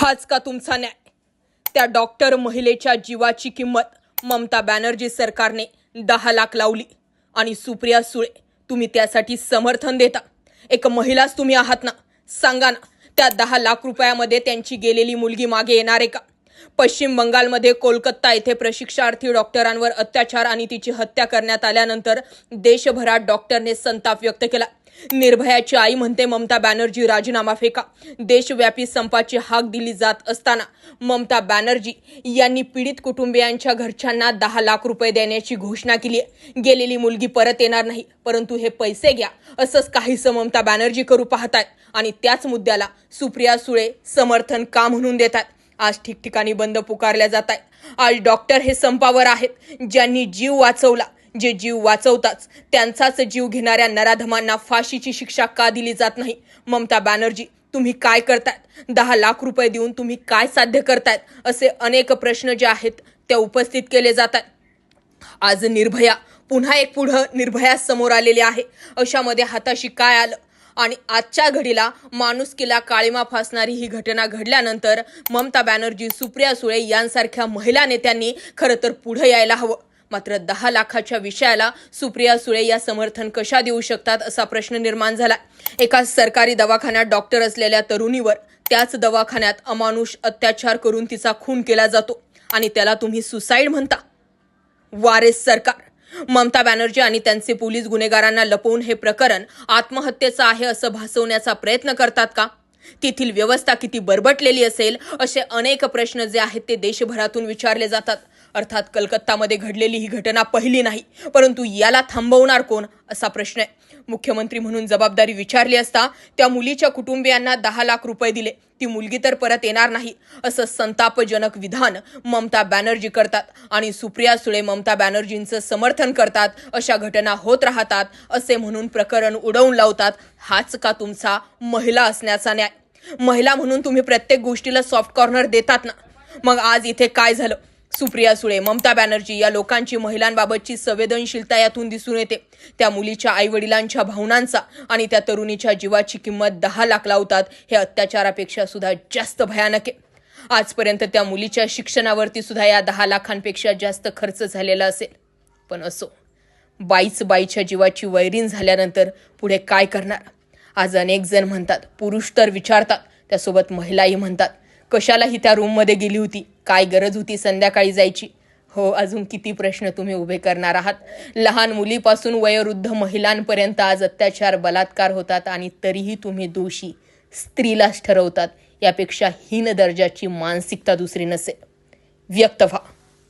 हाच का तुमचा न्याय? त्या डॉक्टर महिलेच्या जीवाची किंमत ममता बॅनर्जी सरकारने दहा लाख लावली. आणि सुप्रिया सुळे तुम्ही त्यासाठी समर्थन देता. एक महिलाच तुम्ही आहात ना? सांगा ना त्या दहा लाख रुपयामध्ये त्यांची गेलेली मुलगी मागे येणार आहे का? पश्चिम बंगालमध्ये कोलकाता येथे प्रशिक्षार्थी डॉक्टरांवर अत्याचार आणि तिची हत्या करण्यात आल्यानंतर देशभरात डॉक्टरने संताप व्यक्त केला. निर्भयाची आई म्हणते ममता बॅनर्जी राजीनामा फेका. देशव्यापी संपाची हाक दिली जात असताना ममता बॅनर्जी यांनी पीडित कुटुंबियांच्या घरच्यांना दहा लाख रुपये देण्याची घोषणा केली आहे. गेलेली मुलगी परत येणार नाही परंतु हे पैसे घ्या असंच काहीसं ममता बॅनर्जी करू पाहतात आणि त्याच मुद्द्याला सुप्रिया सुळे समर्थन का म्हणून देतात? आज ठिकठिकाणी बंद पुकारल्या जात आहे आज डॉक्टर हे संपावर आहेत ज्यांनी जीव वाचवला. जे जीव वाचवताच त्यांचाच जीव घेणाऱ्या नराधमांना फाशीची शिक्षा का दिली जात नाही? ममता बॅनर्जी तुम्ही काय करतायत? दहा लाख रुपये देऊन तुम्ही काय साध्य करतायत? असे अनेक प्रश्न जे आहेत ते उपस्थित केले जातात. आज निर्भया पुन्हा एक पुढं निर्भया समोर आलेले आहे. अशामध्ये हाताशी काय आलं? आणि आजच्या घडीला माणुसकीला काळीमा फासणारी ही घटना घडल्यानंतर ममता बॅनर्जी सुप्रिया सुळे यांसारख्या महिला नेत्यांनी खरं तर पुढे यायला हवं. मात्र दहा लाखाच्या विषयाला सुप्रिया सुळे या समर्थन कशा देऊ शकतात असा प्रश्न निर्माण झाला एका सरकारी दवाखान्यात डॉक्टर असलेल्या तरुणीवर त्याच दवाखान्यात अमानुष अत्याचार करून तिचा खून केला जातो आणि त्याला तुम्ही सुसाईड म्हणता. वारेस सरकार. ममता बॅनर्जी आणि त्यांचे पोलीस गुन्हेगारांना लपवून हे प्रकरण आत्महत्येचं आहे असं भासवण्याचा प्रयत्न करतात का? तेथील व्यवस्था किती बरबटलेली असेल असे अनेक प्रश्न जे आहेत ते देशभरातून विचारले जातात. अर्थात कलकत्तामध्ये घडलेली ही घटना पहिली नाही परंतु याला थांबवणार कोण असा प्रश्न आहे. मुख्यमंत्री म्हणून जबाबदारी विचारली असता त्या मुलीच्या कुटुंबियांना दहा लाख रुपये दिले. ती मुलगी तर परत येणार नाही असं संतापजनक विधान ममता बॅनर्जी करतात आणि सुप्रिया सुळे ममता बॅनर्जींचं समर्थन करतात अशा घटना होत राहतात असे म्हणून प्रकरण उडवून लावतात हाच का तुमचा महिला असण्याचा न्याय? महिला म्हणून तुम्ही प्रत्येक गोष्टीला सॉफ्ट कॉर्नर देतात ना? मग आज इथे काय झालं? सुप्रिया सुळे ममता बॅनर्जी या लोकांची महिलांबाबतची संवेदनशीलता यातून दिसून येते. त्या मुलीच्या आईवडिलांच्या भावनांचा आणि त्या तरुणीच्या जीवाची किंमत दहा लाख लावतात हे अत्याचारापेक्षा सुद्धा जास्त भयानक आहे. आजपर्यंत त्या मुलीच्या शिक्षणावरती सुद्धा या दहा लाखांपेक्षा जास्त खर्च झालेला असेल. पण असो बाईच बाईच्या जीवाची वैरीण झाल्यानंतर पुढे काय करणार? आज अनेक जण म्हणतात पुरुष तर विचारतात त्यासोबत महिलाही म्हणतात कशालाही त्या रूममध्ये गेली होती काय गरज होती संध्याकाळी जायची? हो अजून किती प्रश्न तुम्ही उभे करणार आहात? लहान मुलीपासून वयोवृद्ध महिलांपर्यंत आज अत्याचार बलात्कार होतात आणि तरीही तुम्ही दोषी स्त्रीलाच ठरवतात यापेक्षा हीन दर्जाची मानसिकता दुसरी नसेल. व्यक्त व्हा.